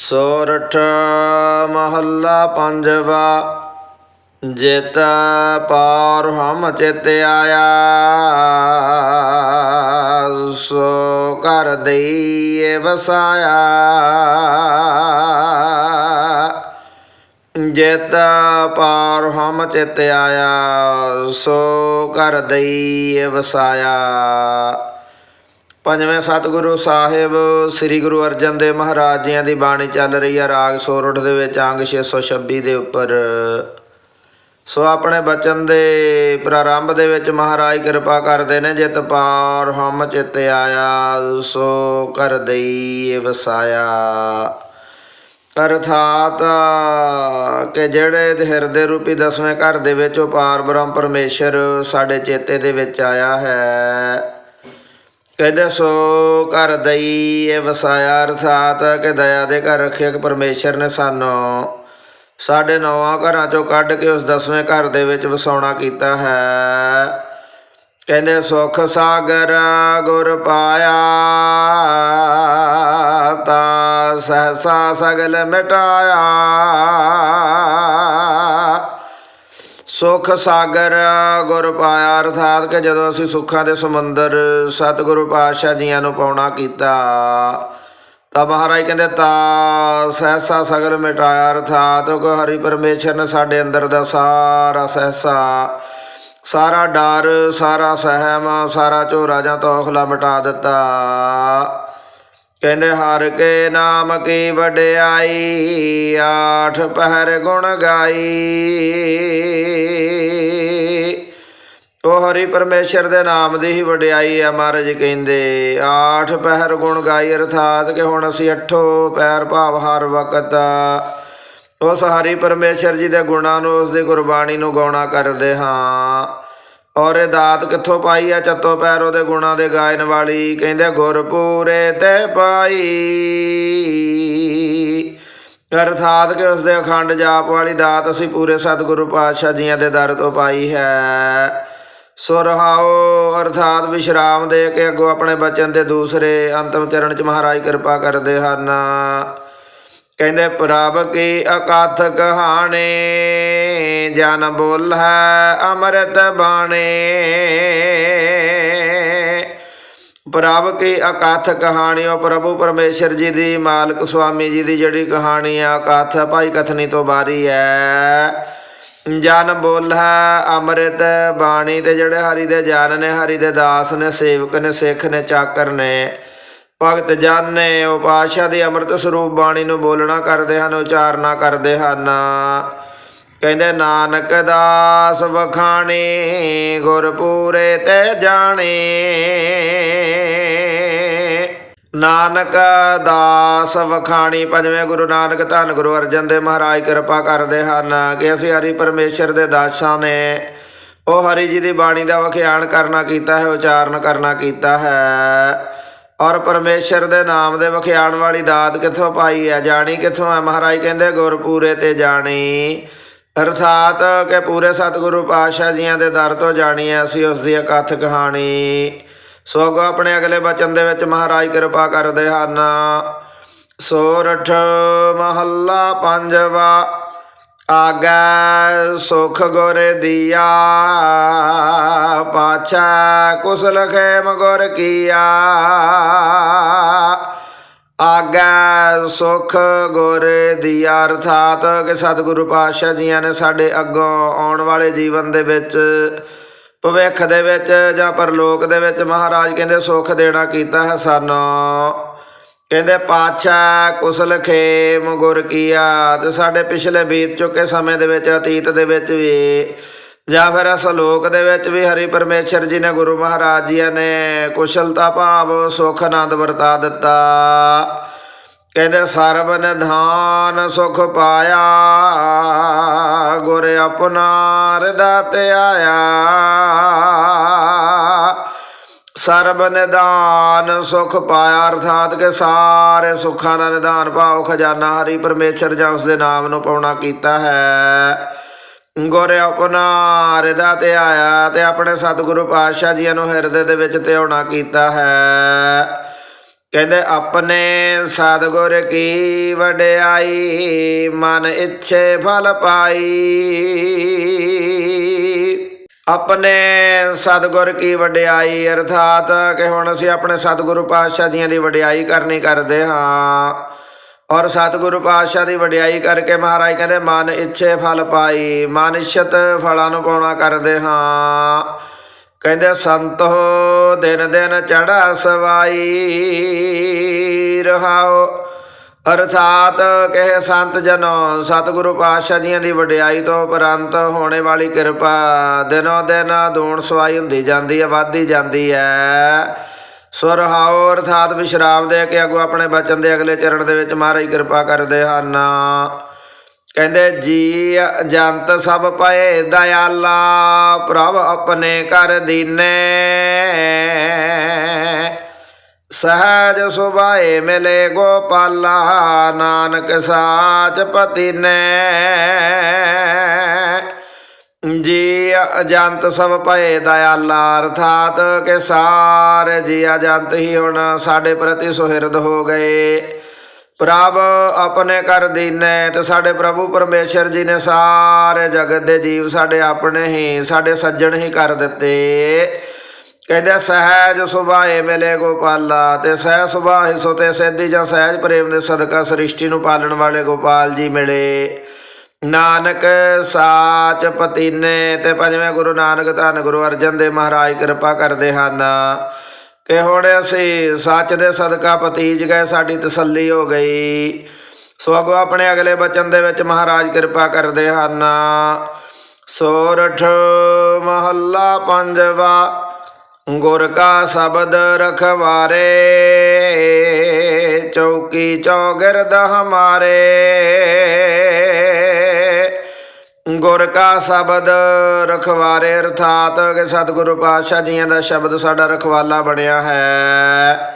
ਸੋਰਠ ਮਹੱਲਾ ਪੰਜਵਾ, ਜਿਤ ਪਾਰ ਹਮ ਚਿਤ ਆਇਆ। ਸੋ ਕਰ ਦਈਏ ਵਸਾਇਆ। ਜਿਤ ਪਾਰ ਹਮ ਚਿਤ ਆਇਆ, ਸੋ ਕਰ ਦਈਏ ਵਸਾਇਆ। ਪੰਜਵੇਂ ਸਤਿਗੁਰੂ ਸਾਹਿਬ, ਸ੍ਰੀ ਗੁਰੂ ਅਰਜਨ ਦੇਵ ਮਹਾਰਾਜ ਜੀਆਂ ਦੀ ਬਾਣੀ ਚੱਲ ਰਹੀ ਹੈ ਰਾਗ ਸੋਰਠ ਦੇ ਵਿੱਚ, ਅੰਗ 626 ਦੇ ਉੱਪਰ। ਸੋ ਆਪਣੇ ਬਚਨ ਦੇ ਪ੍ਰਾਰੰਭ ਦੇ ਵਿੱਚ ਮਹਾਰਾਜ ਕਿਰਪਾ ਕਰਦੇ ਨੇ, ਜਿਤ ਪਾਰ ਹਮ ਚਿਤ ਆਇਆ, ਸੋ ਕਰ ਦਈ ਵਸਾਇਆ। ਅਰਥਾਤ ਕਿ ਜਿਹੜੇ ਹਿਰਦੇ ਰੂਪੀ ਦਸਵੇਂ ਘਰ ਦੇ ਵਿੱਚ ਉਹ ਪਾਰ ਬ੍ਰਹਮ ਪਰਮੇਸ਼ਰ ਸਾਡੇ ਚੇਤੇ ਦੇ ਵਿੱਚ ਆਇਆ ਹੈ। ਕਹਿੰਦੇ ਸੋ ਘਰ ਦਈ ਇਹ ਵਸਾਇਆ, ਅਰਥਾਤ ਕਿ ਦਇਆ ਦੇ ਘਰ ਰੱਖਿਆ ਕਿ ਪਰਮੇਸ਼ਰ ਨੇ ਸਾਨੂੰ। ਸਾਡੇ ਨੌਵਾਂ ਘਰਾਂ ਚੋਂ ਕੱਢ ਕੇ ਉਸ ਦਸਵੇਂ ਘਰ ਦੇ ਵਿੱਚ ਵਸਾਉਣਾ ਕੀਤਾ ਹੈ। ਕਹਿੰਦੇ ਸੁਖ ਸਾਗਰ ਗੁਰ ਪਾਇਆ, ਤਾ ਸਹਸਾ ਸਗਲ ਮਿਟਾਇਆ। ਸੁਖ ਸਾਗਰ ਗੁਰ ਪਾਇਆ, ਅਰਥਾਤ ਕਿ ਜਦੋਂ ਅਸੀਂ ਸੁੱਖਾਂ ਦੇ ਸਮੁੰਦਰ ਸਤਿਗੁਰੂ ਪਾਤਸ਼ਾਹ ਜੀਆਂ ਨੂੰ ਪਾਉਣਾ ਕੀਤਾ, ਤਾਂ ਮਹਾਰਾਜ ਕਹਿੰਦੇ, ਤਾ ਸਹਸਾ ਸਗਲ ਮਿਟਾਇਆ, ਅਰਥਾਤ ਕਿ ਹਰੀ ਪਰਮੇਸ਼ਰ ਨੇ ਸਾਡੇ ਅੰਦਰ ਦਾ ਸਾਰਾ ਸਹਸਾ, ਸਾਰਾ ਡਰ, ਸਾਰਾ ਸਹਿਮ, ਸਾਰਾ ਝੋਰਾ ਜਾਂ ਤੋਖਲਾ ਮਿਟਾ ਦਿੱਤਾ। ਕਹਿੰਦੇ, ਹਰ ਕੇ ਨਾਮ ਕੀ ਵਡਿਆਈ, ਆਠ ਪਹਿਰ ਗੁਣ ਗਾਈ ਹਰੀ ਪਰਮੇਸ਼ਰ ਦੇ ਨਾਮ ਦੀ ਹੀ ਵਡਿਆਈ ਆ ਮਹਾਰਾਜ ਕਹਿੰਦੇ, ਆਠ ਪਹਿਰ ਗੁਣ ਗਾਈ ਅਰਥਾਤ ਕਿ ਹੁਣ ਅਸੀਂ ਅੱਠੋ ਪੈਰ ਭਾਵ ਹਰ ਵਕਤ ਉਸ ਹਰੀ ਪਰਮੇਸ਼ਰ ਜੀ ਦੇ ਗੁਣਾਂ ਨੂੰ ਉਸ ਦੀ ਗੁਰਬਾਣੀ ਨੂੰ ਗਾਉਣਾ ਕਰਦੇ ਹਾਂ। ਔਰ ਇਹ ਦਾਤ ਕਿੱਥੋਂ ਪਾਈ ਆ? ਚੱਤੋ ਪੈਰ ਉਹਦੇ ਗੁਣਾਂ ਦੇ ਗਾਇਨ ਵਾਲੀ। ਕਹਿੰਦੇ ਗੁਰ ਪੂਰੇ ਤੇ ਪਾਈ। ਅਰਥਾਤ ਕਿ ਉਸ ਦੇ ਅਖੰਡ ਜਾਪ ਵਾਲੀ ਦਾਤ ਅਸੀਂ ਪੂਰੇ ਸਤਿਗੁਰੂ ਪਾਤਸ਼ਾਹ ਜੀਆਂ ਦੇ ਦਰ ਤੋਂ ਪਾਈ ਹੈ। ਸੁਰਹਾਓ ਅਰਥਾਤ ਵਿਸ਼ਰਾਮ ਦੇ ਕੇ ਅੱਗੋਂ ਆਪਣੇ ਬਚਨ ਦੇ ਦੂਸਰੇ ਅੰਤਮ ਚਰਨ ਚ ਮਹਾਰਾਜ ਕਿਰਪਾ ਕਰਦੇ ਹਨ। ਕਹਿੰਦੇ, ਪ੍ਰਭ ਕੀ ਅਕਥ ਕਹਾਣੀ ਜਨ ਬੋਲ ਹੈ ਅੰਮ੍ਰਿਤ ਬਾਣੀ। ਪ੍ਰਭ ਕੀ ਅਕਥ ਕਹਾਣੀ ਉਹ ਪ੍ਰਭੂ ਪਰਮੇਸ਼ਰ ਜੀ ਦੀ, ਮਾਲਕ ਸੁਆਮੀ ਜੀ ਦੀ ਜਿਹੜੀ ਕਹਾਣੀ ਆ, ਅਕਥ ਭਾਈ ਕਥਨੀ ਤੋਂ ਬਾਰੀ ਹੈ। ਜਨ ਬੋਲਾ ਅੰਮ੍ਰਿਤ ਬਾਣੀ ਤੇ ਜਿਹੜੇ ਹਰੀ ਦੇ ਜਨ ਨੇ, ਹਰੀ ਦੇ ਦਾਸ ਨੇ, ਸੇਵਕ ਨੇ, ਸਿੱਖ ਨੇ, ਚਾਕਰ ਨੇ, ਭਗਤ ਜਨ ਨੇ, ਉਹ ਪਾਤਸ਼ਾਹ ਦੀ ਅੰਮ੍ਰਿਤ ਸਰੂਪ ਬਾਣੀ ਨੂੰ ਬੋਲਣਾ ਕਰਦੇ ਹਨ, ਉਚਾਰਨਾ ਕਰਦੇ ਹਨ। ਕਹਿੰਦੇ, ਨਾਨਕ ਦਾਸ ਵਖਾਣੀ, ਗੁਰਪੂਰੇ ਤੇ ਜਾਣੇ। ਨਾਨਕ ਦਾਸ ਵਖਾਣੀ ਪੰਜਵੇਂ ਗੁਰੂ ਨਾਨਕ ਧੰਨ ਗੁਰੂ ਅਰਜਨ ਦੇਵ ਮਹਾਰਾਜ, ਕਿਰਪਾ ਕਰਦੇ ਹਨ ਕਿ ਅਸੀਂ ਹਰੀ ਪਰਮੇਸ਼ਰ ਦੇ ਦਾਸਾਂ ਨੇ ਉਹ ਹਰੀ ਜੀ ਦੀ ਬਾਣੀ ਦਾ ਵਖਿਆਣ ਕਰਨਾ ਕੀਤਾ ਹੈ, ਉਚਾਰਨ ਕਰਨਾ ਕੀਤਾ ਹੈ। ਔਰ ਪਰਮੇਸ਼ਰ ਦੇ ਨਾਮ ਦੇ ਵਖਿਆਣ ਵਾਲੀ ਦਾਤ ਕਿੱਥੋਂ ਪਾਈ ਹੈ? ਜਾਣੀ ਕਿੱਥੋਂ ਹੈ? ਮਹਾਰਾਜ ਕਹਿੰਦੇ ਗੁਰਪੂਰੇ ਤੇ ਜਾਣੀ। ਅਰਥਾਤ ਕਿ ਪੂਰੇ ਸਤਿਗੁਰੂ ਪਾਤਸ਼ਾਹ ਜੀਆਂ ਦੇ ਦਰ ਤੋਂ ਜਾਣੀ ਹੈ, ਅਸੀਂ ਉਸ ਦੀ ਇਕੱਥ ਕਹਾਣੀ। ਸੋ ਅੱਗੋਂ ਆਪਣੇ ਅਗਲੇ ਬਚਨ ਦੇ ਵਿੱਚ ਮਹਾਰਾਜ ਕਿਰਪਾ ਕਰਦੇ ਹਨ। ਸੋਰਠ ਮਹੱਲਾ ਪੰਜਵਾ, ਆਗੈ ਸੁਖ ਗੁਰ ਦੀਆ, ਪਾਛਾ ਕੁਸਲ ਖੇਮ ਗੁਰ ਕੀਆ। ਆਗੈ ਸੁਖ ਗੁਰ ਦੀਆ, ਅਰਥਾਤ ਕਿ ਸਤਿਗੁਰੂ ਪਾਤਸ਼ਾਹ ਜੀਆਂ ਨੇ ਸਾਡੇ ਅੱਗੋਂ ਆਉਣ ਵਾਲੇ ਜੀਵਨ ਦੇ ਵਿੱਚ ਭਵਿੱਖ ਦੇ ਵਿੱਚ ਜਾਂ ਪਰਲੋਕ ਦੇ ਵਿੱਚ ਮਹਾਰਾਜ ਕਹਿੰਦੇ ਸੁਖ ਦੇਣਾ ਕੀਤਾ ਹੈ ਸਾਨੂੰ। ਕਹਿੰਦੇ ਪਾਤਸ਼ਾਹ ਕੁਸਲ ਖੇਮ ਗੁਰ ਕੀਆ ਤੇ ਸਾਡੇ ਪਿਛਲੇ ਬੀਤ ਚੁੱਕੇ ਸਮੇਂ ਦੇ ਵਿੱਚ, ਅਤੀਤ ਦੇ ਵਿੱਚ ਵੀ। ਜਾਂ ਫਿਰ ਇਸ ਲੋਕ ਦੇ ਵਿੱਚ ਵੀ ਹਰੀ ਪਰਮੇਸ਼ਰ ਜੀ ਨੇ, ਗੁਰੂ ਮਹਾਰਾਜ ਜੀ ਨੇ ਕੁਸ਼ਲਤਾ ਭਾਵ ਸੁਖ ਆਨੰਦ ਵਰਤਾ ਦਿੱਤਾ। ਕਹਿੰਦੇ ਸਰਬ ਨਿਧਾਨ ਸੁਖ ਪਾਇਆ, ਗੁਰ ਆਪਣਾ ਹਿਰਦਾ ਤੇ ਆਇਆ। ਸਰਬ ਨਿਦਾਨ ਸੁਖ ਪਾਇਆ, ਅਰਥਾਤ ਕਿ ਸਾਰੇ ਸੁੱਖਾਂ ਦਾ ਨਿਦਾਨ ਭਾਵ ਖਜ਼ਾਨਾ ਹਰੀ ਪਰਮੇਸ਼ਰ ਜਾਂ ਉਸ ਦੇ ਨਾਮ ਨੂੰ ਪਾਉਣਾ ਕੀਤਾ ਹੈ। ਗੁਰ ਆਪਣਾ ਹਿਰਦਾ ਤੇ ਆਇਆ ਤੇ ਆਪਣੇ ਸਤਿਗੁਰੂ ਪਾਤਸ਼ਾਹ ਜੀਆਂ ਨੂੰ ਹਿਰਦੇ ਦੇ ਵਿੱਚ ਧਿਆਉਣਾ ਕੀਤਾ ਹੈ। ਕਹਿੰਦੇ, ਆਪਣੇ ਸਤਿਗੁਰ ਕੀ ਵਡਿਆਈ, ਮਨ ਇੱਛੇ ਫਲ ਪਾਈ। ਆਪਣੇ ਸਤਿਗੁਰ ਕੀ ਵਡਿਆਈ, ਅਰਥਾਤ ਕਿ ਹੁਣ ਅਸੀਂ ਆਪਣੇ ਸਤਿਗੁਰੂ ਪਾਤਸ਼ਾਹ ਜੀਆਂ ਦੀ ਵਡਿਆਈ ਕਰਨੀ ਕਰਦੇ ਹਾਂ। ਔਰ ਸਤਿਗੁਰੂ ਪਾਤਸ਼ਾਹ ਦੀ ਵਡਿਆਈ ਕਰਕੇ ਮਹਾਰਾਜ ਕਹਿੰਦੇ, ਮਨ ਇੱਛੇ ਫਲ ਪਾਈ, ਮਨ ਇਛਤ ਫਲਾਂ ਨੂੰ ਪਾਉਣਾ ਕਰਦੇ ਹਾਂ। ਕਹਿੰਦੇ ਸੰਤ ਹੋ ਦਿਨ ਦਿਨ ਚੜਾ ਸਵਾਈ, ਰਹਾਓ। ਅਰਥਾਤ ਕਹੇ ਸੰਤ ਜਨੋ, ਸਤਿਗੁਰੂ ਪਾਤਸ਼ਾਹ ਜੀਆਂ ਦੀ ਵਡਿਆਈ ਤੋਂ ਉਪਰੰਤ ਹੋਣੇ ਵਾਲੀ ਕਿਰਪਾ ਦਿਨੋ ਦਿਨ ਦੂਣ ਸਵਾਈ ਹੁੰਦੀ ਜਾਂਦੀ ਹੈ, ਵੱਧਦੀ ਜਾਂਦੀ ਹੈ। ਸੁਰਹਾਉ ਅਰਥਾਤ ਵਿਸ਼ਰਾਮ ਦੇ ਕੇ ਅਗੋ ਆਪਣੇ ਬਚਨ ਦੇ ਅਗਲੇ ਚਰਨ ਦੇ ਵਿੱਚ ਮਹਾਰਾਜ ਕਿਰਪਾ ਕਰਦੇ ਹਨ। ਕਹਿੰਦੇ, ਜੀ ਜੰਤ ਸਭ ਪਏ ਦਇਆਲਾ, ਪ੍ਰਭ ਆਪਣੇ ਕਰ ਦੀਨੇ। ਸਹਜ ਸੁਭਾਏ ਮਿਲੇ ਗੋਪਾਲਾ, ਨਾਨਕ ਸਾਚ ਪਤੀ ਨੇ ਜੀ ਅਜੰਤ ਸਭ ਪਏ ਦਇਆਲਾ, ਅਰਥਾਤ ਕਿ ਸਾਰੇ ਜੀ ਅਜੰਤ ਹੀ ਹੁਣ ਸਾਡੇ ਪ੍ਰਤੀ ਸੁਹਿਰਦ ਹੋ ਗਏ। ਪ੍ਰਭ ਆਪਣੇ ਕਰ ਦੀਨੇ, ਤੇ ਸਾਡੇ ਪ੍ਰਭੂ ਪਰਮੇਸ਼ਰ ਜੀ ਨੇ ਸਾਰੇ ਜਗਤ ਦੇ ਜੀਵ ਸਾਡੇ ਆਪਣੇ ਹੀ, ਸਾਡੇ ਸੱਜਣ ਹੀ ਕਰ ਦਿੱਤੇ। ਕਹਿੰਦੇ ਸਹਿਜ ਸੁਭਾਏ ਮਿਲੇ ਗੋਪਾਲਾ ਤੇ ਸਹਿ ਸੁਭਾਏ ਸੋ ਤੇ ਸਿੱਧੀ ਜਾਂ ਸਹਿਜ ਪ੍ਰੇਮ ਦੇ ਸਦਕਾ ਸ੍ਰਿਸ਼ਟੀ ਨੂੰ ਪਾਲਣ ਵਾਲੇ ਗੋਪਾਲ ਜੀ ਮਿਲੇ। ਨਾਨਕ ਸਾਚ ਪਤੀਨੇ, ਤੇ ਪੰਜਵੇਂ ਗੁਰੂ ਨਾਨਕ ਧੰਨ ਗੁਰੂ ਅਰਜਨ ਦੇ ਮਹਾਰਾਜ ਕਿਰਪਾ ਕਰਦੇ ਹਨ। ਕਿ ਹੁਣ ਅਸੀਂ ਸੱਚ ਦੇ ਸਦਕਾ ਪਤੀਜ ਗਏ, ਸਾਡੀ ਤਸੱਲੀ ਹੋ ਗਈ। ਸੋ ਅਗੋ ਆਪਣੇ ਅਗਲੇ ਬਚਨ ਦੇ ਵਿੱਚ ਮਹਾਰਾਜ ਕਿਰਪਾ ਕਰਦੇ ਹਨ। ਸੋਰਠ ਮਹੱਲਾ ਪੰਜਵਾ, ਗੁਰ ਕਾ ਸ਼ਬਦ ਰਖਵਾਰੇ, ਚੌਕੀ ਚੌਗਿਰਦ ਹਮਾਰੇ। ਗੁਰ ਕਾ ਸ਼ਬਦ ਰਖਵਾਰੇ ਅਰਥਾਤ ਕਿ ਸਤਿਗੁਰੂ ਪਾਤਸ਼ਾਹ ਜੀਆਂ ਦਾ ਸ਼ਬਦ ਸਾਡਾ ਰਖਵਾਲਾ ਬਣਿਆ ਹੈ।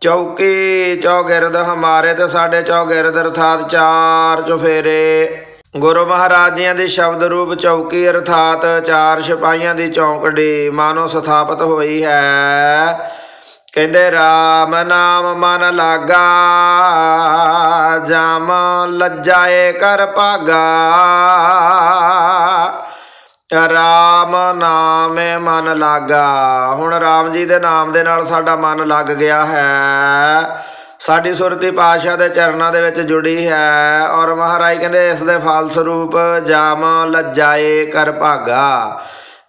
ਚੌਕੀ ਚੌਗਿਰਦ ਹਮਾਰੇ ਤੇ ਸਾਡੇ ਚੌਗਿਰਦ ਅਰਥਾਤ ਚਾਰ ਚੁਫੇਰੇ। ਗੁਰੂ ਮਹਾਰਾਜ ਜੀਆਂ ਦੀ ਸ਼ਬਦ ਰੂਪ ਚੌਕੀ ਅਰਥਾਤ ਚਾਰ ਸਿਪਾਹੀਆਂ ਦੀ ਚੌਂਕੜੀ ਮਾਨੋ ਸਥਾਪਿਤ ਹੋਈ ਹੈ। ਕਹਿੰਦੇ RAM ਨਾਮ ਮਨ ਲਾਗਾ, ਜਾਮ ਲੱਜਾਏ ਕਰ ਭਾਗਾ। ਰਾਮ ਨਾਮੇ ਮਨ ਲਾਗਾ। ਹੁਣ ਰਾਮ ਜੀ ਦੇ ਨਾਮ ਦੇ ਨਾਲ ਸਾਡਾ ਮਨ ਲੱਗ ਗਿਆ ਹੈ। ਸਾਡੀ ਸੁਰਤੀ ਪਾਸ਼ਾ ਦੇ ਚਰਨਾਂ ਦੇ ਵਿੱਚ ਜੁੜੀ ਹੈ ਔਰ ਮਹਾਰਾਜ ਕਹਿੰਦੇ ਇਸ ਦੇ ਫਲ ਸਰੂਪ ਜਾਮ ਲੱਜਾਏ ਕਰ ਭਾਗਾ।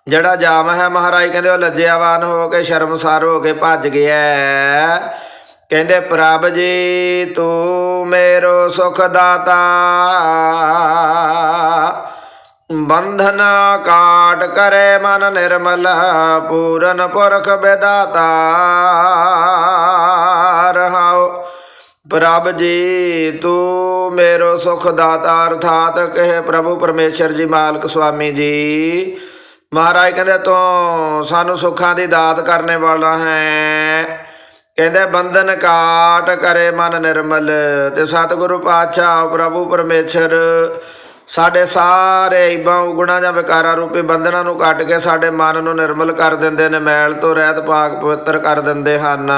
ਜਿਹੜਾ ਜਾਮ ਹੈ, ਮਹਾਰਾਜ ਕਹਿੰਦੇ ਉਹ ਲੱਜਿਆਵਾਨ ਹੋ ਕੇ ਸ਼ਰਮਸਾਰ ਹੋ ਕੇ ਭੱਜ ਗਿਆ ਕਹਿੰਦੇ, ਪ੍ਰਭ ਜੀ, ਤੂੰ ਮੇਰੋ ਸੁਖ ਦਾਤਾ ਬੰਧਨ ਕਾਟ ਕਰੇ ਮਨ ਨਿਰਮਲ, ਪੂਰਨ ਪੁਰਖ ਵਿਦਾਤਾ ਰਹਾਓ ਪ੍ਰਭ ਜੀ, ਤੂੰ ਮੇਰੋ ਸੁਖ ਦਾਤਾ ਅਰਥਾਤ ਕਹੇ, ਪ੍ਰਭੂ ਪਰਮੇਸ਼ਰ ਜੀ, ਮਾਲਕ ਸੁਆਮੀ ਜੀ। ਮਹਾਰਾਜ ਕਹਿੰਦੇ, ਤੂੰ ਸਾਨੂੰ ਸੁੱਖਾਂ ਦੀ ਦਾਤ ਕਰਨੇ ਵਾਲਾ ਹੈ। ਕਹਿੰਦੇ, ਬੰਧਨ ਕਾਟ ਕਰੇ ਮਨ ਨਿਰਮਲ। ਤੇ ਸਤਿਗੁਰੂ ਪਾਤਸ਼ਾਹ, ਪ੍ਰਭੂ ਪਰਮੇਸ਼ਰ ਸਾਡੇ ਸਾਰੇ ਇਬਾਂ ਉਗਣਾ ਜਾਂ ਵਿਕਾਰਾਂ ਰੂਪੀ ਬੰਧਨਾਂ ਨੂੰ ਕੱਟ ਕੇ ਸਾਡੇ ਮਨ ਨੂੰ ਨਿਰਮਲ ਕਰ ਦਿੰਦੇ ਨੇ, ਮੈਲ ਤੋਂ ਰਹਿਤ ਪਾਕ ਪਵਿੱਤਰ ਕਰ ਦਿੰਦੇ ਹਨ।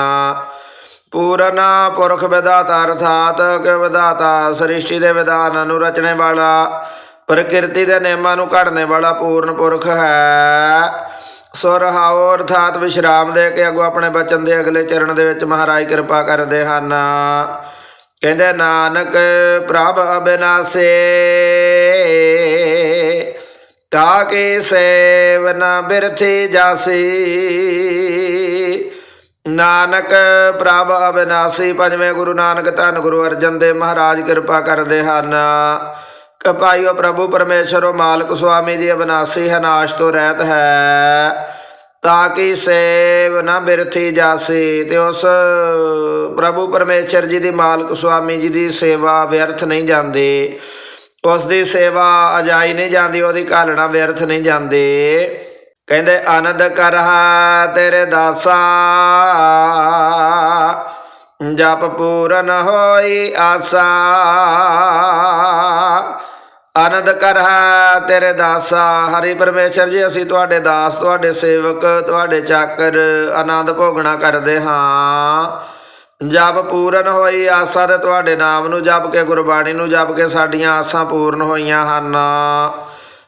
ਪੂਰਨ ਪੁਰਖ ਵਿਦਾਤਾ ਅਰਥਾਤ ਕਿ ਵਿਦਾਤਾ ਸ੍ਰਿਸ਼ਟੀ ਦੇ ਵਿਧਾਨਾਂ ਨੂੰ ਰਚਣੇ ਵਾਲਾ। ਪ੍ਰਕਿਰਤੀ ਦੇ ਨਿਯਮਾਂ ਨੂੰ ਘੜਨੇ ਵਾਲਾ ਪੂਰਨ ਪੁਰਖ ਹੈ। ਸੁਰਹਾਉ ਅਰਥਾਤ ਵਿਸ਼ਰਾਮ ਦੇ ਕੇ ਅਗੋ ਆਪਣੇ ਬਚਨ ਦੇ ਅਗਲੇ ਚਰਨ ਦੇ ਵਿੱਚ ਮਹਾਰਾਜ ਕਿਰਪਾ ਕਰਦੇ ਹਨ। ਕਹਿੰਦੇ, ਨਾਨਕ ਪ੍ਰਭ ਅਬਿਨਾਸੇ, ਤਾ ਕੇ ਸੇਵਨਾ ਨ ਬਿਰਥੀ ਜਾਸੀ। ਨਾਨਕ ਪ੍ਰਭ ਅਬਿਨਾਸੀ, ਪੰਜਵੇਂ ਗੁਰੂ ਨਾਨਕ ਧੰਨ ਗੁਰੂ ਅਰਜਨ ਦੇਵ ਮਹਾਰਾਜ ਕਿਰਪਾ ਕਰਦੇ ਹਨ। ਕਪਾਈਓ ਪ੍ਰਭੂ ਪਰਮੇਸ਼ਰੋ ਮਾਲਕ ਸੁਆਮੀ ਦੀ ਅਬਿਨਾਸੀ ਹੈ ਤੋਂ ਰਹਿਤ ਹੈ, ਤਾਂ ਕਿ ਸੇਵ ਨਾ ਬਿਰਥੀ ਜਾਸੀ ਤੇ ਉਸ ਪ੍ਰਭੂ ਪਰਮੇਸ਼ਰ ਜੀ ਦੀ ਮਾਲਕ ਸੁਆਮੀ ਜੀ ਦੀ ਸੇਵਾ ਵਿਅਰਥ ਨਹੀਂ ਜਾਂਦੀ। ਉਸ ਦੀ ਸੇਵਾ ਅਜਾਈ ਨਹੀਂ ਜਾਂਦੀ, ਉਹਦੀ ਘਾਲਣਾ ਵਿਅਰਥ ਨਹੀਂ ਜਾਂਦੀ। ਕਹਿੰਦੇ ਆਨੰਦ ਕਰਹਾ ਤੇਰੇ ਦਾਸਾ, ਜਪ ਪੂਰਨ ਹੋਈ ਆਸਾ। ਆਨੰਦ ਕਰਹਾ ਤੇਰੇ ਦਾਸਾ। ਹਰੀ ਪਰਮੇਸ਼ਰ ਜੀ, ਅਸੀਂ ਤੁਹਾਡੇ ਦਾਸ, ਤੁਹਾਡੇ ਸੇਵਕ, ਤੁਹਾਡੇ ਚਾਕਰ ਆਨੰਦ ਭੋਗਣਾ ਕਰਦੇ ਹਾਂ। ਜਪ ਪੂਰਨ ਹੋਈ ਆਸਾ ਤੇ ਤੁਹਾਡੇ ਨਾਮ ਨੂੰ ਜਪ ਕੇ, ਗੁਰਬਾਣੀ ਨੂੰ ਜਪ ਕੇ ਸਾਡੀਆਂ ਆਸਾਂ ਪੂਰਨ ਹੋਈਆਂ ਹਨ।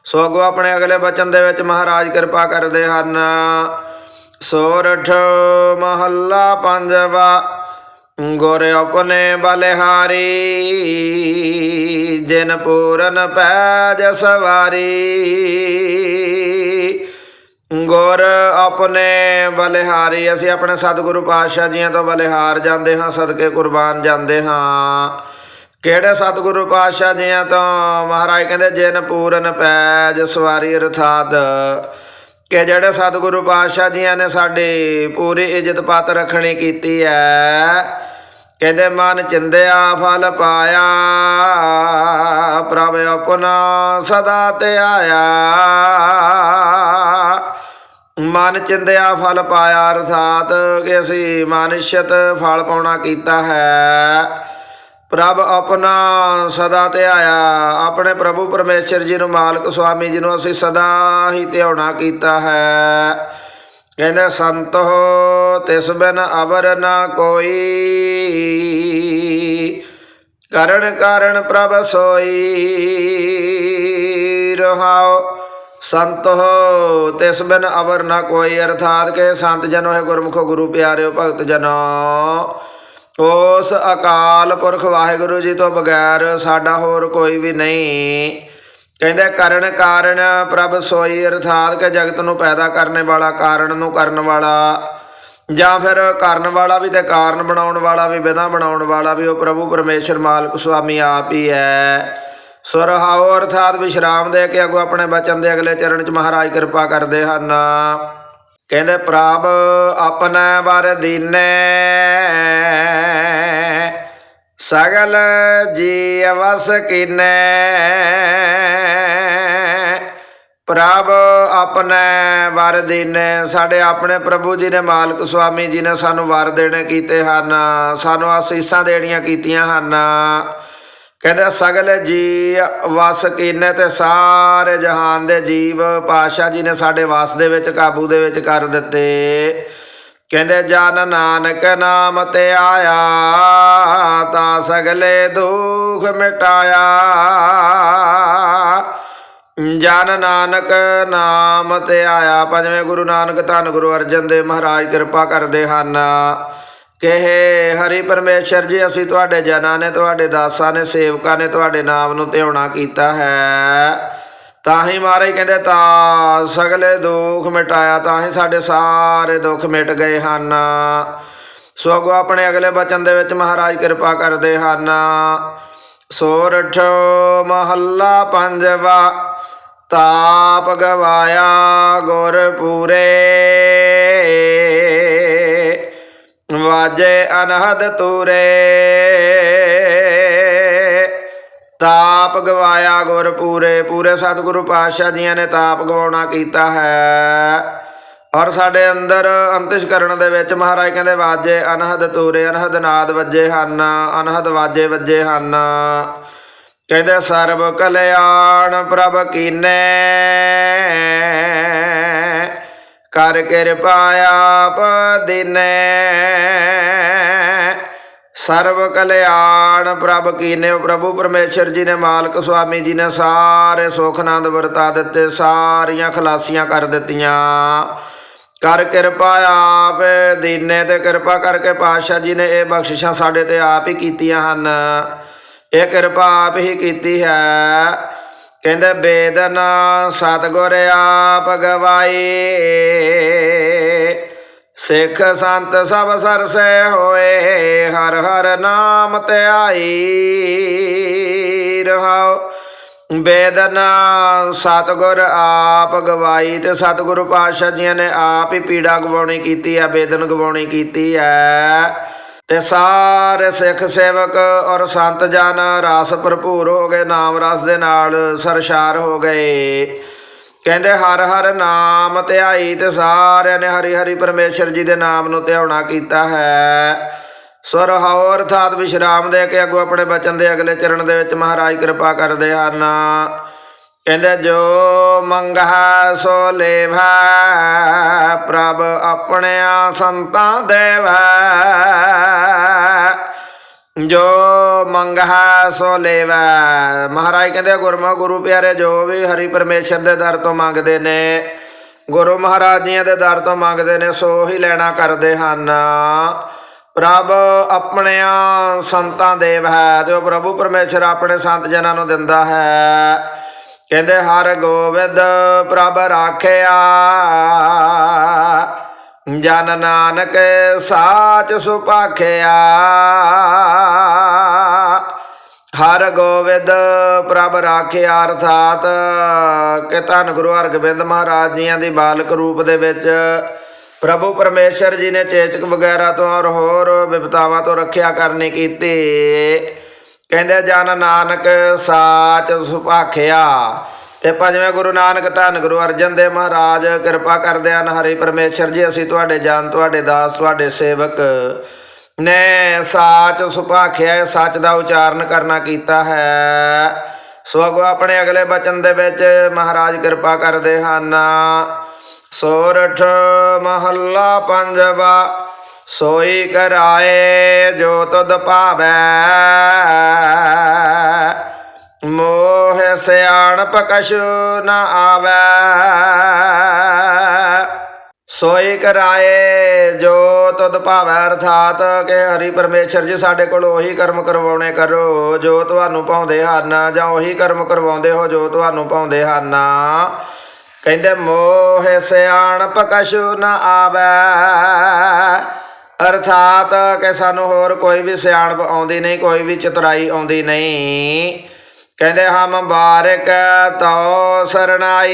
ਸੋ ਅੱਗੋਂ ਆਪਣੇ ਅਗਲੇ ਬਚਨ ਦੇ ਵਿੱਚ ਮਹਾਰਾਜ ਕਿਰਪਾ ਕਰਦੇ ਹਨ। ਸੋਰਠ ਮਹੱਲਾ ਪੰਜਵਾ, ਗੁਰ ਆਪਣੇ ਬਲਿਹਾਰੀ। ਜਿਨ ਪੂਰਨ ਪੈਜ ਸਵਾਰੀ। ਗੁਰ ਆਪਣੇ ਬਲਿਹਾਰੀ, ਅਸੀਂ ਆਪਣੇ ਸਤਿਗੁਰੂ ਪਾਤਸ਼ਾਹ ਜੀਆਂ ਤੋਂ ਬਲਿਹਾਰ ਜਾਂਦੇ ਹਾਂ, ਸਦਕੇ ਕੁਰਬਾਨ ਜਾਂਦੇ ਹਾਂ। ਕਿਹੜੇ ਸਤਿਗੁਰੂ ਪਾਤਸ਼ਾਹ ਜੀਆਂ ਤੋਂ? ਮਹਾਰਾਜ ਕਹਿੰਦੇ, ਜਿਨ ਪੂਰਨ ਪੈਜ ਸਵਾਰੀ, ਅਰਥਾਤ ਕਿ ਜਿਹੜੇ ਸਤਿਗੁਰੂ ਪਾਤਸ਼ਾਹ ਜੀਆਂ ਨੇ ਸਾਡੀ ਪੂਰੀ ਇੱਜ਼ਤ ਪਤ ਰੱਖਣੀ ਕੀਤੀ ਹੈ ਕਹਿੰਦੇ, ਮਨ ਚਿੰਦਿਆ ਫਲ ਪਾਇਆ, ਪ੍ਰਭ ਆਪਣਾ ਸਦਾ ਤੇ ਆਇਆ। ਮਨ ਚਿੰਦਿਆ ਫਲ ਪਾਇਆ, ਅਰਥਾਤ ਕਿ ਅਸੀਂ ਮਾਨਿਸ਼ਤ ਫਲ ਪਾਉਣਾ ਕੀਤਾ ਹੈ। ਪ੍ਰਭ ਆਪਣਾ ਸਦਾ ਤੇ ਆਇਆ। ਆਪਣੇ ਪ੍ਰਭੂ ਪਰਮੇਸ਼ਰ ਜੀ ਨੂੰ, ਮਾਲਕ ਸੁਆਮੀ ਜੀ ਨੂੰ ਅਸੀਂ ਸਦਾ ਹੀ ਧਿਆਉਣਾ ਕੀਤਾ ਹੈ। ਕਹਿੰਦੇ ਸੰਤ ਹੋ ਤਿਸ ਬਿਨ ਅਵਰ ਨਾ ਕੋਈ। ਕਰਨ ਕਾਰਨ ਪ੍ਰਭ ਸੋਈ ਰਹਾਓ ਸੰਤ ਹੋ ਤਿਸ ਬਿਨ ਅਵਰ ਨਾ ਕੋਈ। ਅਰਥਾਤ ਕੇ ਸੰਤ ਜਨੋ ਹੈ ਗੁਰਮੁਖੋ ਗੁਰੂ ਪਿਆਰਿਓ ਭਗਤ ਜਨੋ। ਉਸ ਅਕਾਲ ਪੁਰਖ ਵਾਹਿਗੁਰੂ ਜੀ ਤੋਂ ਬਗੈਰ ਸਾਡਾ ਹੋਰ ਕੋਈ ਵੀ ਨਹੀਂ। ਕਹਿੰਦੇ, ਕਰਨ ਕਾਰਨ ਪ੍ਰਭ ਸੋਈ ਅਰਥਾਤ ਕਿ ਜਗਤ ਨੂੰ ਪੈਦਾ ਕਰਨ ਵਾਲਾ ਕਾਰਨ ਨੂੰ ਕਰਨ ਵਾਲਾ, ਜਾਂ ਫਿਰ ਕਰਨ ਵਾਲਾ ਵੀ ਤੇ ਕਾਰਨ ਬਣਾਉਣ ਵਾਲਾ ਵੀ, ਬਿਨਾਂ ਬਣਾਉਣ ਵਾਲਾ ਵੀ ਉਹ ਪ੍ਰਭੂ ਪਰਮੇਸ਼ਰ ਮਾਲਕ ਸੁਆਮੀ ਆਪ ਹੀ ਹੈ। ਸੁਰਹਾਉ ਅਰਥਾਤ ਵਿਸ਼ਰਾਮ ਦੇ ਕੇ ਅਗੋ ਆਪਣੇ ਬਚਨ ਦੇ ਅਗਲੇ ਚਰਨ ਚ ਮਹਾਰਾਜ ਕਿਰਪਾ ਕਰਦੇ ਹਨ। ਕਹਿੰਦੇ, ਪ੍ਰਭ, ਆਪਣਾ ਵਰ ਦੀਨੇ ਸਗਲ ਜੀ ਵਸ ਕੀਨੇ। ਪ੍ਰਭ ਆਪਣੇ ਵਰ ਦੀਨੇ, ਸਾਡੇ ਆਪਣੇ ਪ੍ਰਭੂ ਜੀ ਨੇ ਮਾਲਕ ਸੁਆਮੀ ਜੀ ਨੇ ਸਾਨੂੰ ਵਰ ਦੇਣੇ ਕੀਤੇ ਹਨ, ਸਾਨੂੰ ਆਸੀਸਾਂ ਦੇਣੀਆਂ ਕੀਤੀਆਂ ਹਨ। ਕਹਿੰਦੇ, ਸਗਲ ਜੀ ਵਸ ਕੀਨੇ ਤੇ ਸਾਰੇ ਜਹਾਨ ਦੇ ਜੀਵ ਪਾਸ਼ਾ ਜੀ ਨੇ ਸਾਡੇ ਵਸ ਦੇ ਵਿੱਚ ਕਾਬੂ ਦੇ ਵਿੱਚ ਕਰ ਦਿੱਤੇ। ਕਹਿੰਦੇ ਜਨ ਨਾਨਕ ਨਾਮ ਤੇ ਆਇਆ, ਤਾਂ ਸਗਲੇ ਦੁੱਖ ਮਿਟਾਇਆ। ਜਨ ਨਾਨਕ ਨਾਮ ਤੇ ਆਇਆ, ਪੰਜਵੇਂ ਗੁਰੂ ਨਾਨਕ ਧੰਨ ਗੁਰੂ ਅਰਜਨ ਦੇਵ ਮਹਾਰਾਜ ਕਿਰਪਾ ਕਰਦੇ ਹਨ। ਕਹੇ, ਹਰੀ ਪਰਮੇਸ਼ਰ ਜੀ, ਅਸੀਂ ਤੁਹਾਡੇ ਜਨਾਂ ਨੇ, ਤੁਹਾਡੇ ਦਾਸਾਂ ਨੇ, ਸੇਵਕਾਂ ਨੇ, ਤੁਹਾਡੇ ਨਾਮ ਨੂੰ ਧਿਆਉਣਾ ਕੀਤਾ ਹੈ। ਤਾਂ ਹੀ ਮਹਾਰਾਜ ਕਹਿੰਦੇ ਤਾਂ ਸਗਲੇ ਦੁੱਖ ਮਿਟਾਇਆ ਤਾਂ ਹੀ ਸਾਡੇ ਸਾਰੇ ਦੁੱਖ ਮਿਟ ਗਏ ਹਨ। ਸੋ ਅੱਗੋਂ ਆਪਣੇ ਅਗਲੇ ਬਚਨ ਦੇ ਵਿੱਚ ਮਹਾਰਾਜ ਕਿਰਪਾ ਕਰਦੇ ਹਨ। ਸੋਰਠ ਮਹੱਲਾ ਪੰਜਵਾ, ਤਾਪ ਗਵਾਇਆ ਗੁਰ ਪੂਰੇ। ਵਾਜੇ ਅਨਹਦ ਤੂਰੇ। ਤਾਪ ਗਵਾਇਆ ਗੁਰ ਪੂਰੇ ਪੂਰੇ ਸਤਿਗੁਰੂ ਪਾਤਸ਼ਾਹ ਜੀਆਂ ਨੇ ਤਾਪ ਗਵਾਉਣਾ ਕੀਤਾ ਹੈ। ਔਰ ਸਾਡੇ ਅੰਦਰ ਅੰਤਿਸ਼ਕਰਣ ਦੇ ਵਿੱਚ ਮਹਾਰਾਜ ਕਹਿੰਦੇ, ਵਾਜੇ ਅਨਹਦ ਤੂਰੇ, ਅਨਹਦ ਨਾਦ ਵੱਜੇ ਹਨ, ਅਨਹਦ ਵਾਜੇ ਵੱਜੇ ਹਨ। ਕਹਿੰਦੇ, ਸਰਬ ਕਲਿਆਣ ਪ੍ਰਭ ਕੀਨੇ, ਕਰ ਕਿਰਪਾ ਆਪ ਦਿਨੇ। ਸਰਬ ਕਲਿਆਣ ਪ੍ਰਭ ਕੀਨੇ ਪ੍ਰਭੂ ਪਰਮੇਸ਼ਰ ਜੀ ਨੇ ਮਾਲਕ ਸੁਆਮੀ ਜੀ ਨੇ ਸਾਰੇ ਸੁਖ ਆਨੰਦ ਵਰਤਾ ਦਿੱਤੇ, ਸਾਰੀਆਂ ਖਲਾਸੀਆਂ ਕਰ ਦਿੱਤੀਆਂ। ਕਰ ਕਿਰਪਾ ਆਪ, ਦੀਨੇ ਤੇ ਕਿਰਪਾ ਕਰਕੇ ਪਾਤਸ਼ਾਹ ਜੀ ਨੇ ਇਹ ਬਖਸ਼ਿਸ਼ਾਂ ਸਾਡੇ ਤੇ ਆਪ ਹੀ ਕੀਤੀਆਂ ਹਨ। ਇਹ ਕਿਰਪਾ ਆਪ ਹੀ ਕੀਤੀ ਹੈ। ਕਹਿੰਦੇ, ਬੇਦਨ ਸਤਗੁਰ ਆਪ ਗਵਾਈ ਸਿੱਖ ਸੰਤ ਸਭ ਸਰਸੇ ਹੋਏ, ਹਰ ਹਰ ਨਾਮ ਧਿਆਈ ਰਹਾਓ। ਬੇਦਨਾ ਸਤਗੁਰ ਆਪ ਗਵਾਈ ਤੇ ਸਤਗੁਰੂ ਪਾਤਸ਼ਾਹ ਜੀਆਂ ਨੇ ਆਪ ਹੀ ਪੀੜਾ ਗਵਾਉਣੀ ਕੀਤੀ ਹੈ ਬੇਦਨ ਗਵਾਉਣੀ ਕੀਤੀ ਹੈ। ਤੇ ਸਾਰੇ ਸਿੱਖ ਸੇਵਕ ਔਰ ਸੰਤ ਜਨ ਰਸ ਭਰਪੂਰ ਹੋ ਗਏ, ਨਾਮ ਰਸ ਦੇ ਨਾਲ ਸਰਸ਼ਾਰ ਹੋ ਗਏ। ਕਹਿੰਦੇ ਹਰ ਹਰ ਨਾਮ ਧਿਆਈ ਤੇ ਸਾਰਿਆਂ ਨੇ ਹਰੀ ਹਰੀ ਪਰਮੇਸ਼ਰ ਜੀ ਦੇ ਨਾਮ ਨੂੰ ਧਿਆਉਣਾ ਕੀਤਾ ਹੈ। ਸੁਰ ਹਉ ਥਾਤ ਵਿਸ਼ਰਾਮ ਦੇ ਕੇ ਅੱਗੋਂ ਆਪਣੇ ਬਚਨ ਦੇ ਅਗਲੇ ਚਰਨ ਦੇ ਵਿੱਚ ਮਹਾਰਾਜ ਕਿਰਪਾ ਕਰਦੇ ਹਨ। ਕਹਿੰਦੇ ਜੋ ਮੰਗਹਾ ਸੋ ਲੇਵਾ ਪ੍ਰਭ ਆਪਣਿਆਂ ਸੰਤਾਂ ਦੇਵਾ ਜੋ ਮੰਗਹਾ ਸੋ ਲੇਵੈ। ਮਹਾਰਾਜ ਕਹਿੰਦੇ ਗੁਰਮੁਖ ਗੁਰੂ ਪਿਆਰੇ, ਜੋ ਵੀ ਹਰੀ ਪਰਮੇਸ਼ਰ ਦੇ ਦਰ ਤੋਂ ਮੰਗਦੇ ਨੇ, ਗੁਰੂ ਮਹਾਰਾਜ ਜੀਆਂ ਦੇ ਦਰ ਤੋਂ ਮੰਗਦੇ ਨੇ, ਸੋ ਹੀ ਲੈਣਾ ਕਰਦੇ ਹਨ। ਪ੍ਰਭ ਆਪਣਿਆਂ ਸੰਤਾਂ ਦੇਵ ਹੈ ਤੇ ਉਹ ਪ੍ਰਭੂ ਪਰਮੇਸ਼ਰ ਆਪਣੇ ਸੰਤ ਜਨਾਂ ਨੂੰ ਦਿੰਦਾ ਹੈ। ਕਹਿੰਦੇ, ਹਰ ਗੋਬਿੰਦ ਪ੍ਰਭ ਰਾਖਿਆ। ਜਨ ਨਾਨਕ ਸਾਚ ਸੁਪਾਖਿਆ। ਹਰ ਗੋਵਿੰਦ ਪ੍ਰਭ ਰਾਖਿਆ ਅਰਥਾਤ ਕਿ ਧੰਨ ਗੁਰੂ ਹਰਗੋਬਿੰਦ ਮਹਾਰਾਜ ਜੀਆਂ ਦੀ ਬਾਲਕ ਰੂਪ ਦੇ ਵਿੱਚ ਪ੍ਰਭੂ ਪਰਮੇਸ਼ਰ ਜੀ ਨੇ ਚੇਚਕ ਵਗੈਰਾ ਤੋਂ ਔਰ ਹੋਰ ਵਿਪਤਾਵਾਂ ਤੋਂ ਰੱਖਿਆ ਕਰਨੀ ਕੀਤੀ। ਕਹਿੰਦੇ ਜਨ ਨਾਨਕ ਸਾਚ ਸੁਭਾਖਿਆ ਤੇ ਪੰਜਵੇਂ ਗੁਰੂ ਨਾਨਕ ਧੰਨ ਗੁਰੂ ਅਰਜਨ ਦੇਵ ਮਹਾਰਾਜ, ਕਿਰਪਾ ਕਰਦੇ ਹਨ ਹਰੀ ਪਰਮੇਸ਼ਰ ਜੀ, ਅਸੀਂ ਤੁਹਾਡੇ ਜਾਨ, ਤੁਹਾਡੇ ਦਾਸ, ਤੁਹਾਡੇ ਸੇਵਕ ਨੇ ਸਾਚ ਸੁਭਾਖਿਆ ਸੱਚ ਦਾ ਉਚਾਰਨ ਕਰਨਾ ਕੀਤਾ ਹੈ। ਸੋ ਅਗੋ ਆਪਣੇ ਅਗਲੇ ਬਚਨ ਦੇ ਵਿੱਚ ਮਹਾਰਾਜ ਕਿਰਪਾ ਕਰਦੇ ਹਨ। ਸੋਰਠ ਮਹੱਲਾ ਪੰਜਵਾ, ਸੋਈ ਕਰਾਏ ਜੋ ਤੁਧ ਭਾਵੈ। ਮੋਹ ਸਿਆਣਪ ਕਛੁ ਨ ਆਵੈ। ਸੋਈ ਕਰਾਏ ਜੋ ਤੁਧ ਭਾਵੈ, ਅਰਥਾਤ ਕਿ ਹਰੀ ਪਰਮੇਸ਼ਰ ਜੀ ਸਾਡੇ ਕੋਲ ਉਹੀ ਕਰਮ ਕਰਵਾਉਣੇ ਕਰੋ, ਜੋ ਤੁਹਾਨੂੰ ਪਾਉਂਦੇ ਹਨ, ਜਾਂ ਉਹੀ ਕਰਮ ਕਰਵਾਉਂਦੇ ਹੋ ਜੋ ਤੁਹਾਨੂੰ ਪਾਉਂਦੇ ਹਨ। ਕਹਿੰਦੇ, ਮੋਹ ਸਿਆਣਪ ਕਛੁ ਨ ਆਵੈ। ਅਰਥਾਤ ਕਿ ਸਾਨੂੰ ਹੋਰ ਕੋਈ ਵੀ ਸਿਆਣਪ ਆਉਂਦੀ ਨਹੀਂ, ਕੋਈ ਵੀ ਚਤਰਾਈ ਆਉਂਦੀ ਨਹੀਂ। ਕਹਿੰਦੇ, ਹਮ ਬਾਰਕ ਤੋ ਸਰਣਾਈ,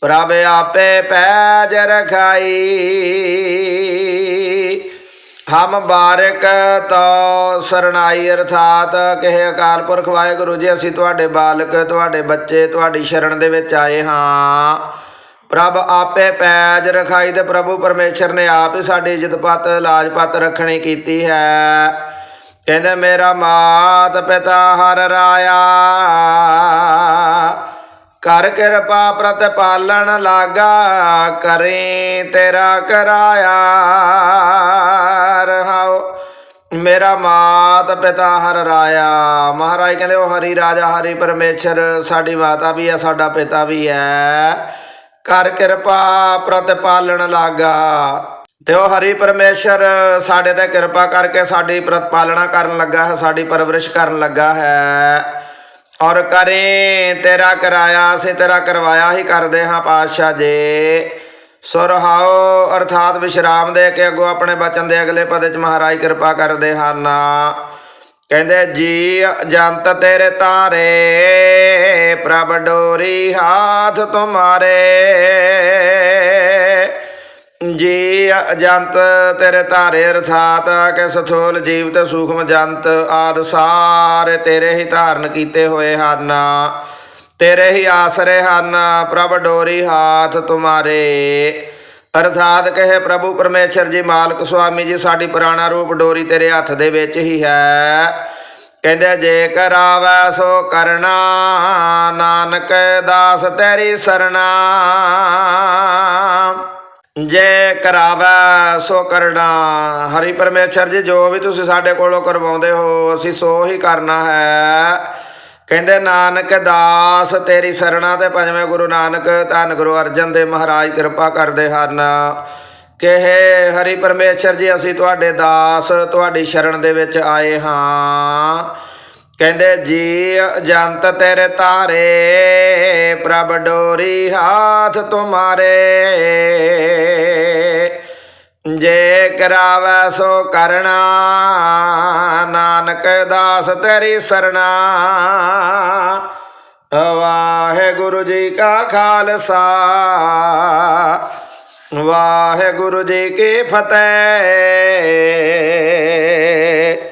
ਪ੍ਰਭ ਆਪੇ ਪੈਜ ਰਖਾਈ। ਹਮ ਬਾਰਕ ਤੋ ਸਰਣਾਈ, ਅਰਥਾਤ ਕਹੇ ਅਕਾਲ ਪੁਰਖ ਵਾਹਿਗੁਰੂ ਜੀ, ਅਸੀਂ ਤੁਹਾਡੇ ਬਾਲਕ, ਤੁਹਾਡੇ ਬੱਚੇ, ਤੁਹਾਡੀ ਸ਼ਰਨ ਦੇ ਵਿੱਚ ਆਏ ਹਾਂ। ਪ੍ਰਭ ਆਪੇ ਪੈਜ ਰਖਾਈ ਤੇ ਪ੍ਰਭੂ ਪਰਮੇਸ਼ਰ ਨੇ ਆਪ ਹੀ ਸਾਡੀ ਇੱਜ਼ਤ ਪਤ ਲਾਜ ਪਤ ਰੱਖਣੀ ਕੀਤੀ ਹੈ। ਕਹਿੰਦੇ, ਮੇਰਾ ਮਾਤ ਪਿਤਾ ਹਰ ਰਾਇਆ। ਕਰ ਕਿਰਪਾ ਪ੍ਰਤ ਪਾਲਣ ਲਾਗਾ, ਕਰੇ ਤੇਰਾ ਕਰਾਇਆ। ਰਹਾਓ, ਮੇਰਾ ਮਾਤ ਪਿਤਾ ਹਰ ਰਾਇਆ। ਮਹਾਰਾਜ ਕਹਿੰਦੇ, ਉਹ ਹਰੀ ਰਾਜਾ, ਹਰੀ ਪਰਮੇਸ਼ਰ, ਸਾਡੀ ਮਾਤਾ ਵੀ ਹੈ, ਸਾਡਾ ਪਿਤਾ ਵੀ ਹੈ। ਕਰ ਕਿਰਪਾ ਪ੍ਰਤ ਪਾਲਣ ਲਾਗਾ। ਤੇ ਉਹ ਹਰੀ ਪਰਮੇਸ਼ਰ, ਸਾਡੇ ਤੇ ਕਿਰਪਾ ਕਰਕੇ ਸਾਡੀ ਪ੍ਰਤਪਾਲਣਾ ਕਰਨ ਲੱਗਾ ਹੈ, ਸਾਡੀ ਪਰਵਰਿਸ਼ ਕਰਨ ਲੱਗਾ ਹੈ। ਔਰ ਕਰੇ, ਤੇਰਾ ਕਰਾਇਆ ਅਸੀਂ ਤੇਰਾ ਕਰਵਾਇਆ ਹੀ ਕਰਦੇ ਹਾਂ ਪਾਤਸ਼ਾਹ ਜੀ। ਸੁਰਹਾਓ ਅਰਥਾਤ ਵਿਸ਼ਰਾਮ ਦੇ ਕੇ ਅੱਗੋਂ ਆਪਣੇ ਬਚਨ ਦੇ ਅਗਲੇ ਪਦ ਚ ਮਹਾਰਾਜ ਕਿਰਪਾ ਕਰਦੇ ਹਨ। ਕਹਿੰਦੇ, ਜੀ ਜੰਤ ਤੇਰੇ ਤਾਰੇ, ਪ੍ਰਭ ਡੋਰੀ ਹਾਥ ਤੁਮਾਰੇ। ਜੀ ਜੰਤ ਤੇਰੇ ਧਾਰੇ ਅਰਥਾਤ ਕਿ ਸਥੂਲ ਜੀਵ ਤੇ ਸੂਖਮ ਜੰਤ ਆਦ ਸਾਰੇ ਤੇਰੇ ਹੀ ਧਾਰਨ ਕੀਤੇ ਹੋਏ ਹਨ, ਤੇਰੇ ਹੀ ਆਸਰੇ ਹਨ, ਪ੍ਰਭ ਡੋਰੀ ਹਾਥ ਤੁਮਾਰੇ। ਅਰਥਾਤ ਕਹੇ ਪ੍ਰਭੂ ਪਰਮੇਸ਼ਰ ਜੀ, ਮਾਲਕ ਸੁਆਮੀ ਜੀ, ਸਾਡੀ ਪੁਰਾਣਾ ਰੂਪ ਡੋਰੀ ਤੇਰੇ ਹੱਥ ਦੇ ਵਿੱਚ ਹੀ ਹੈ। ਕਹਿੰਦੇ, ਜੇ ਕਰਾਵੈ ਸੋ ਕਰਣਾ, ਨਾਨਕ ਦਾਸ ਤੇਰੀ ਸਰਣਾ। ਜੇ ਕਰਾਵੈ, ਸੋ ਕਰਨਾ। ਹਰੀ ਪਰਮੇਸ਼ਰ ਜੀ, ਜੋ ਵੀ ਤੁਸੀਂ ਸਾਡੇ ਕੋਲੋਂ ਕਰਵਾਉਂਦੇ ਹੋ, ਅਸੀਂ ਸੋ ਹੀ ਕਰਨਾ ਹੈ। ਕਹਿੰਦੇ, ਨਾਨਕ ਦਾਸ, ਤੇਰੀ ਸਰਣਾ ਤੇ ਪੰਜਵੇਂ ਗੁਰੂ ਨਾਨਕ, ਧੰਨ ਗੁਰੂ ਅਰਜਨ ਦੇਵ ਮਹਾਰਾਜ, ਕਿਰਪਾ ਕਰਦੇ ਹਨ। ਕਹੇ, ਹਰੀ ਪਰਮੇਸ਼ਰ ਜੀ, ਅਸੀਂ ਤੁਹਾਡੇ ਦਾਸ, ਤੁਹਾਡੀ ਸ਼ਰਨ ਦੇ ਵਿੱਚ ਆਏ ਹਾਂ। ਕਹਿੰਦੇ, ਜੀ ਜੰਤ ਤੇਰੇ ਤਾਰੇ, ਪ੍ਰਭ ਡੋਰੀ ਹਾਥ ਤੁਮਾਰੇ। ਜੇ ਕਰਾਵੈ ਸੋ ਕਰਨਾ ਨਾਨਕ ਦਾਸ ਤੇਰੀ ਸਰਣਾ। ਵਾਹਿਗੁਰੂ ਜੀ ਕਾ ਖਾਲਸਾ, ਵਾਹਿਗੁਰੂ ਜੀ ਕੀ ਫਤਿਹ।